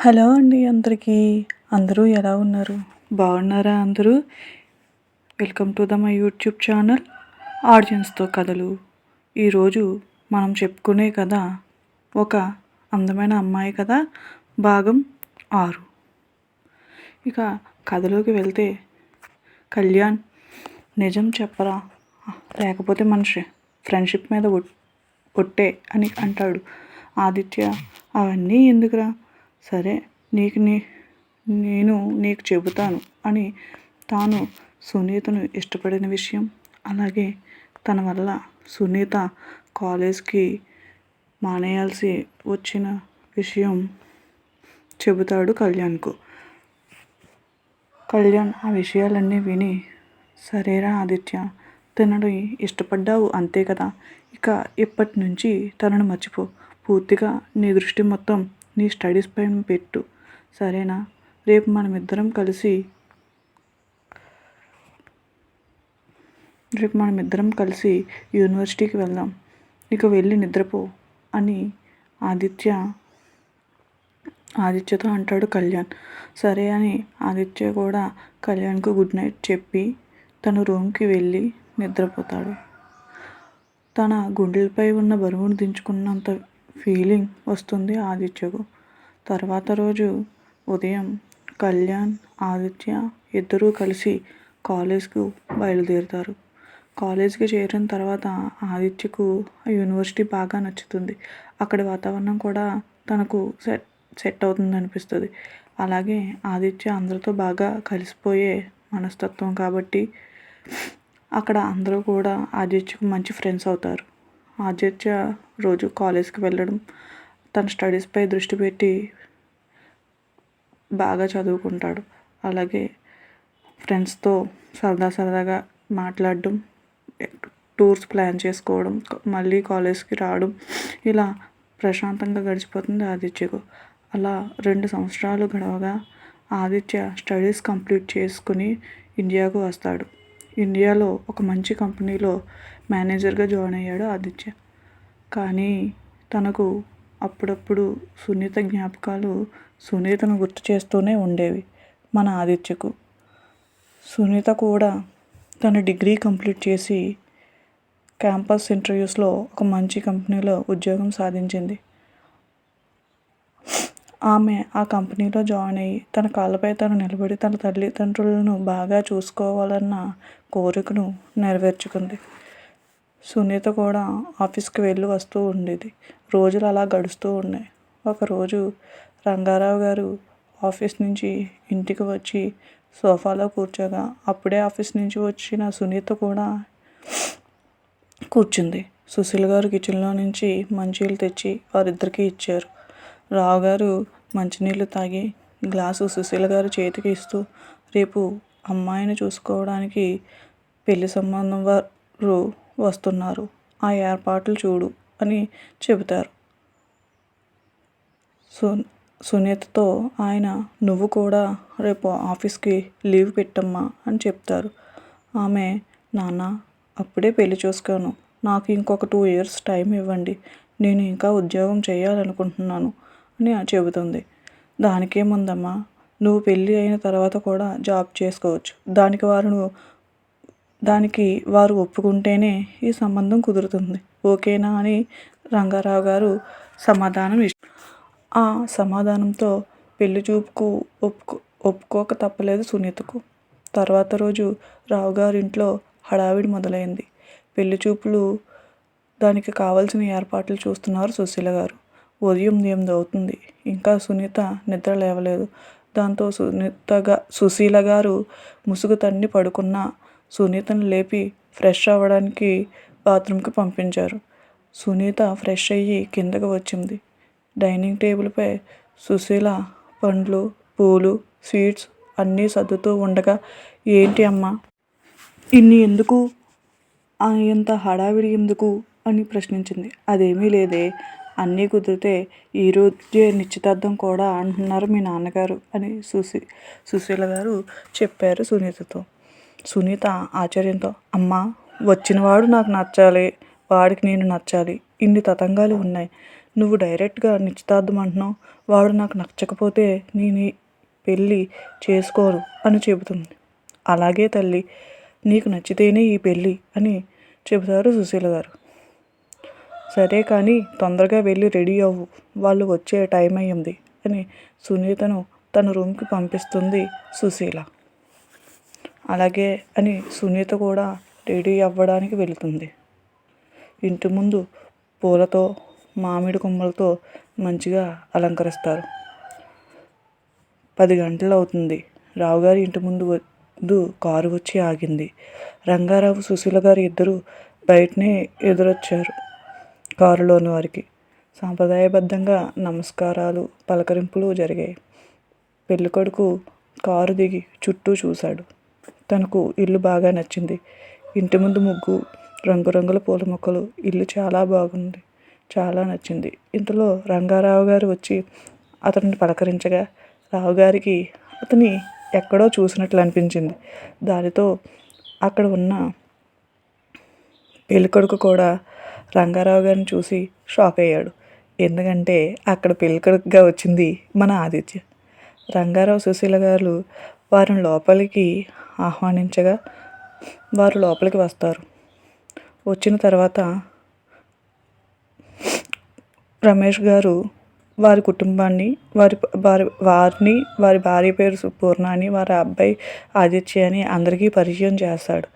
Hello అండి అందరికీ. అందరూ ఎలా ఉన్నారు? బాగున్నారా అందరూ? Welcome to the my YouTube channel ఆడియన్స్తో కథలు. ఈరోజు మనం చెప్పుకునే కథ ఒక అందమైన అమ్మాయి కథ భాగం ఆరు. ఇక కథలోకి వెళ్తే కళ్యాణ్ నిజం చెప్పరా? లేకపోతే మనిషి ఫ్రెండ్షిప్ మీద ఒట్- ఒట్టే అని అంటాడు. ఆదిత్య అవన్నీ ఎందుకురా? సరే నీకు నీ నేను నీకు చెబుతాను అని తాను సునీతను ఇష్టపడిన విషయం. అలాగే తన వల్ల సునీత కాలేజ్కి మానేయాల్సి వచ్చిన విషయం చెబుతాడు కళ్యాణ్కు. కళ్యాణ్ ఆ విషయాలన్నీ విని సరేరా ఆదిత్య తనని ఇష్టపడ్డావు అంతే కదా ఇక ఇప్పటి నుంచి తనను మర్చిపో. పూర్తిగా నీ దృష్టి మొత్తం నీ స్టడీస్ పైన పెట్టు. సరేనా? రేపు మనమిద్దరం కలిసి రేపు మనమిద్దరం కలిసి యూనివర్సిటీకి వెళ్దాం. ఇక వెళ్ళి నిద్రపో అని ఆదిత్య ఆదిత్యతో అంటాడు కళ్యాణ్. సరే అని ఆదిత్య కూడా కళ్యాణ్కు గుడ్ నైట్ చెప్పి తన రూమ్కి వెళ్ళి నిద్రపోతాడు. తన గుండెలపై ఉన్న బరువును దించుకున్నంత ఫీలింగ్ వస్తుంది ఆదిత్యకు. తర్వాత రోజు ఉదయం కళ్యాణ్ ఆదిత్య ఇద్దరూ కలిసి కాలేజ్కు బయలుదేరుతారు. కాలేజ్కి చేరిన తర్వాత ఆదిత్యకు యూనివర్సిటీ బాగా నచ్చుతుంది. అక్కడి వాతావరణం కూడా తనకు సెట్ సెట్ అవుతుంది అనిపిస్తుంది అలాగే ఆదిత్య అందరితో బాగా కలిసిపోయే మనస్తత్వం కాబట్టి అక్కడ అందరూ కూడా ఆదిత్యకు మంచి ఫ్రెండ్స్ అవుతారు. ఆదిత్య రోజు కాలేజ్కి వెళ్ళడం తన స్టడీస్పై దృష్టి పెట్టి బాగా చదువుకుంటాడు. అలాగే ఫ్రెండ్స్తో సరదా సరదాగా మాట్లాడడం టూర్స్ ప్లాన్ చేసుకోవడం మళ్ళీ కాలేజ్కి రావడం ఇలా ప్రశాంతంగా గడిచిపోతుంది ఆదిత్యకు అలా రెండు సంవత్సరాలు గడవగా ఆదిత్య స్టడీస్ కంప్లీట్ చేసుకుని ఇండియాకు వస్తాడు. ఇండియాలో ఒక మంచి కంపెనీలో మేనేజర్గా జాయిన్ అయ్యాడు ఆదిత్య. కానీ తనకు అప్పుడప్పుడు సునీత జ్ఞాపకాలు సునీతను గుర్తు చేస్తూనే ఉండేవి మన ఆదిత్యకు. సునీత కూడా తన డిగ్రీ కంప్లీట్ చేసి క్యాంపస్ ఇంటర్వ్యూస్లో ఒక మంచి కంపెనీలో ఉద్యోగం సాధించింది. ఆమె ఆ కంపెనీలో జాయిన్ అయ్యి తన కాళ్ళపై తను నిలబడి తన తల్లిదండ్రులను బాగా చూసుకోవాలన్న కోరికను నెరవేర్చుకుంది. సునీత కూడా ఆఫీస్కి వెళ్ళి వస్తూ ఉండేది. రోజులు అలా గడుస్తూ ఉన్నాయి. ఒకరోజు రంగారావు గారు ఆఫీస్ నుంచి ఇంటికి వచ్చి సోఫాలో కూర్చోగా అప్పుడే ఆఫీస్ నుంచి వచ్చిన సునీత కూడా కూర్చుంది. సుశీల్ గారు కిచెన్లో నుంచి మంచినీళ్ళు తెచ్చి వారిద్దరికీ ఇచ్చారు. రావు గారు మంచినీళ్ళు తాగి గ్లాసు సుశీల గారు చేతికి ఇస్తూ రేపు అమ్మాయిని చూసుకోవడానికి పెళ్ళి సంబంధం వారు వస్తున్నారు. ఆ ఏర్పాట్లు చూడు అని చెబుతారు. సు సునీతతో ఆయన నువ్వు కూడా రేపు ఆఫీస్కి లీవ్ పెట్టమ్మా అని చెప్తారు. ఆమె నాన్న అప్పుడే పెళ్ళి చూసుకోను నాకు ఇంకొక టూ ఇయర్స్ టైం ఇవ్వండి. నేను ఇంకా ఉద్యోగం చేయాలనుకుంటున్నాను అని చెబుతుంది. దానికేముందమ్మా? నువ్వు పెళ్ళి అయిన తర్వాత కూడా జాబ్ చేసుకోవచ్చు. దానికి వారు దానికి వారు ఒప్పుకుంటేనే ఈ సంబంధం కుదురుతుంది. ఓకేనా అని రంగారావు గారు సమాధానం ఆ సమాధానంతో పెళ్ళి చూపుకు ఒప్పుకో ఒప్పుకోక తప్పలేదు సునీతకు. తర్వాత రోజు రావు గారింట్లో హడావిడి మొదలైంది. పెళ్ళి చూపులు దానికి కావలసిన ఏర్పాట్లు చూస్తున్నారు సుశీల గారు. ఉదయం ఎనిమిది అవుతుంది. ఇంకా సునీత నిద్ర లేవలేదు. దాంతో సునీతగా సుశీల గారు ముసుగు తన్ని పడుకున్న సునీతను లేపి ఫ్రెష్ అవ్వడానికి బాత్రూమ్కి పంపించారు. సునీత ఫ్రెష్ అయ్యి కిందకు వచ్చింది. డైనింగ్ టేబుల్పై సుశీల పండ్లు పూలు స్వీట్స్ అన్నీ సర్దుతూ ఉండగా ఏంటి అమ్మా? ఇన్ని ఎందుకు? ఇంత హడావిడి ఎందుకు అని ప్రశ్నించింది. అదేమీ లేదే. అన్నీ కుదిరితే ఈరోజే నిశ్చితార్థం కూడా అంటున్నారు మీ నాన్నగారు అని సుశీ సుశీల గారు చెప్పారు సునీతతో. సునీత ఆశ్చర్యంతో అమ్మా వచ్చినవాడు నాకు నచ్చాలి వాడికి నేను నచ్చాలి. ఇన్ని తతంగాలు ఉన్నాయి. నువ్వు డైరెక్ట్గా నిశ్చితార్థం అంటున్నావు. వాడు నాకు నచ్చకపోతే నేను పెళ్ళి చేసుకోరు అని చెబుతుంది. అలాగే తల్లి నీకు నచ్చితేనే ఈ పెళ్ళి అని చెబుతారు సుశీల గారు. సరే కానీ తొందరగా వెళ్ళి రెడీ అవ్వు. వాళ్ళు వచ్చే టైం అయ్యింది అని సునీతను తన రూమ్కి పంపిస్తుంది సుశీల. అలాగే అని సునీత కూడా రెడీ అవ్వడానికి వెళుతుంది. ఇంటి ముందు పూలతో మామిడి కొమ్మలతో మంచిగా అలంకరిస్తారు. పది గంటలు అవుతుంది. రావుగారి ఇంటి ముందు వద్దు కారు వచ్చి ఆగింది. రంగారావు సుశీల గారు ఇద్దరు బయటనే ఎదురొచ్చారు కారులోని వారికి. సాంప్రదాయబద్ధంగా నమస్కారాలు పలకరింపులు జరిగాయి. పెళ్ళికొడుకు కారు దిగి చుట్టూ చూశాడు. తనకు ఇల్లు బాగా నచ్చింది. ఇంటి ముందు ముగ్గు రంగురంగుల పూల మొక్కలు ఇల్లు చాలా బాగుంది చాలా నచ్చింది. ఇంతలో రంగారావు గారు వచ్చి అతనిని పలకరించగా రావు గారికి అతని ఎక్కడో చూసినట్లు అనిపించింది. దానితో అక్కడ ఉన్న పెళ్ళికొడుకు కూడా రంగారావు గారిని చూసి షాక్ అయ్యాడు. ఎందుకంటే అక్కడ పెళ్ళికొడుకుగా వచ్చింది మన ఆదిత్య. రంగారావు సుశీల గారు వారిని లోపలికి ఆహ్వానించగా వారు లోపలికి వస్తారు. వచ్చిన తర్వాత రమేష్ గారు వారి కుటుంబాన్ని వారి వారి వారిని వారి భార్య పేరు సుపూర్ణ అని వారి అబ్బాయి ఆదిత్య అని అందరికీ పరిచయం చేస్తాడు.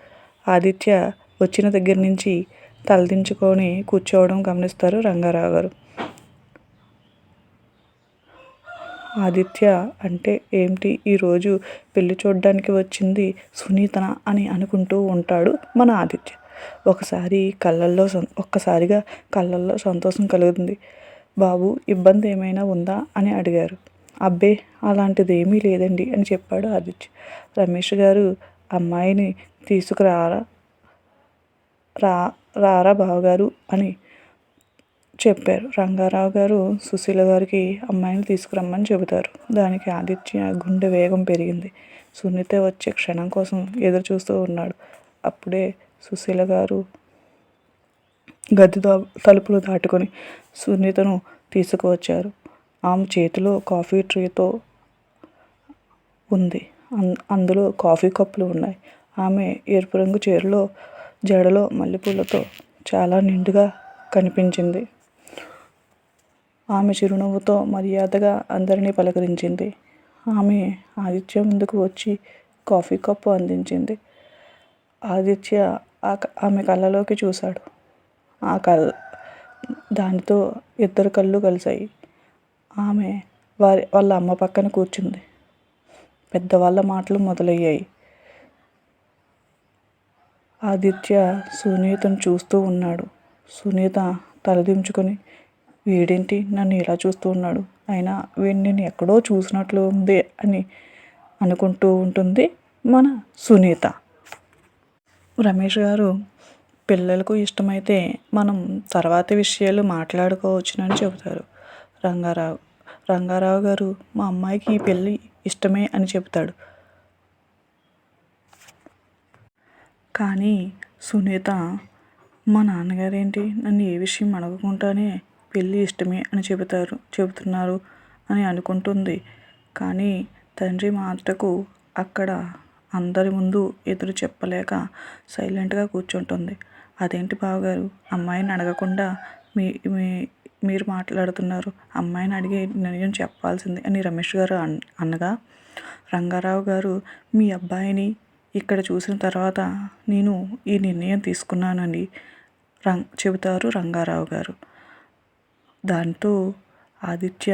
ఆదిత్య వచ్చిన దగ్గర నుంచి తలదించుకొని కూర్చోవడం గమనిస్తారు రంగారావు గారు. ఆదిత్య అంటే ఏమిటి? ఈరోజు పెళ్ళి చూడడానికి వచ్చింది సునీతన అని అనుకుంటూ ఉంటాడు మన ఆదిత్య. ఒకసారి కళ్ళల్లో ఒక్కసారిగా కళ్ళల్లో సంతోషం కలుగుతుంది. బాబు ఇబ్బంది ఏమైనా ఉందా? అని అడిగారు. అబ్బే అలాంటిది ఏమీ లేదండి అని చెప్పాడు ఆదిత్య. రమేష్ గారు అమ్మాయిని తీసుకురారా? రా రారా బావగారు అని చెప్పారు. రంగారావు గారు సుశీల గారికి అమ్మాయిని తీసుకురమ్మని చెబుతారు. దానికి ఆదిత్య గుండె వేగం పెరిగింది. సునీత వచ్చే క్షణం కోసం ఎదురు చూస్తూ ఉన్నాడు. అప్పుడే సుశీల గారు గది తలుపులు దాటుకొని సునీతను తీసుకువచ్చారు. ఆమె చేతిలో కాఫీ ట్రీతో ఉంది. అందులో కాఫీ కప్పులు ఉన్నాయి. ఆమె ఎరుపు రంగు చీరలో జడలో మల్లెపూలతో చాలా నిండుగా కనిపించింది. ఆమె చిరునవ్వుతో మర్యాదగా అందరినీ పలకరించింది. ఆమె ఆదిత్య ముందుకు వచ్చి కాఫీ కప్పు అందించింది. ఆదిత్య ఆమె కళ్ళలోకి చూశాడు. ఆ కళ దానితో ఇద్దరు కళ్ళు కలిసాయి ఆమె వారి వాళ్ళ అమ్మ పక్కన కూర్చుంది. పెద్దవాళ్ళ మాటలు మొదలయ్యాయి. ఆదిత్య సునీతను చూస్తూ ఉన్నాడు. సునీత తలదించుకొని వీడేంటి? నన్ను ఇలా చూస్తూ ఉన్నాడు. అయినా వీడిని నేను ఎక్కడో చూసినట్లు ఉంది అని అనుకుంటూ ఉంటుంది మన సునీత. రమేష్ గారు పిల్లలకు ఇష్టమైతే మనం తర్వాత విషయాలు మాట్లాడుకోవచ్చునని చెబుతారు. రంగారావు రంగారావు గారు మా అమ్మాయికి ఈ పెళ్ళి ఇష్టమే అని చెబుతాడు. కానీ సునీత మా నాన్నగారేంటి? నన్ను ఏ విషయం అడగకుండానే పెళ్ళి ఇష్టమే అని చెబుతారు చెబుతున్నారు అని అనుకుంటుంది. కానీ తండ్రి మాటకు అక్కడ అందరి ముందు ఎదురు చెప్పలేక సైలెంట్గా కూర్చుంటుంది. అదేంటి బావగారు? అమ్మాయిని అడగకుండా మీ మీ మీరు మాట్లాడుతున్నారు. అమ్మాయిని అడిగి నిర్ణయం చెప్పాల్సింది అని రమేష్ గారు అన్ అనగా రంగారావు గారు మీ అబ్బాయిని ఇక్కడ చూసిన తర్వాత నేను ఈ నిర్ణయం తీసుకున్నానని రంగ్ చెబుతారు రంగారావు గారు. దాంతో ఆదిత్య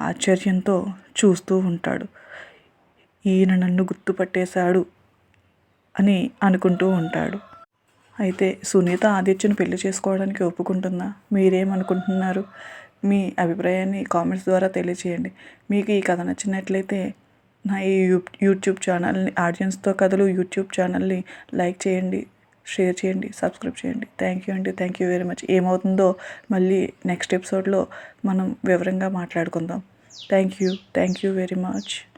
ఆశ్చర్యంతో చూస్తూ ఉంటాడు. ఈయన నన్ను గుర్తుపట్టేశాడు అని అనుకుంటూ ఉంటాడు. అయితే సునీత ఆదిత్యను పెళ్ళి చేసుకోవడానికి ఒప్పుకుంటుందా? మీరేమనుకుంటున్నారు? మీ అభిప్రాయాన్ని కామెంట్స్ ద్వారా తెలియచేయండి. మీకు ఈ కథ నచ్చినట్లయితే నా ఈ యూట్యూబ్ ఛానల్ని ఆడియన్స్తో కథలు యూట్యూబ్ ఛానల్ని లైక్ చేయండి. షేర్ చేయండి సబ్స్క్రైబ్ చేయండి. థ్యాంక్ యూ అండి. థ్యాంక్ యూ వెరీ మచ్ ఏమవుతుందో మళ్ళీ నెక్స్ట్ ఎపిసోడ్లో మనం వివరంగా మాట్లాడుకుందాం. Thank you thank you very much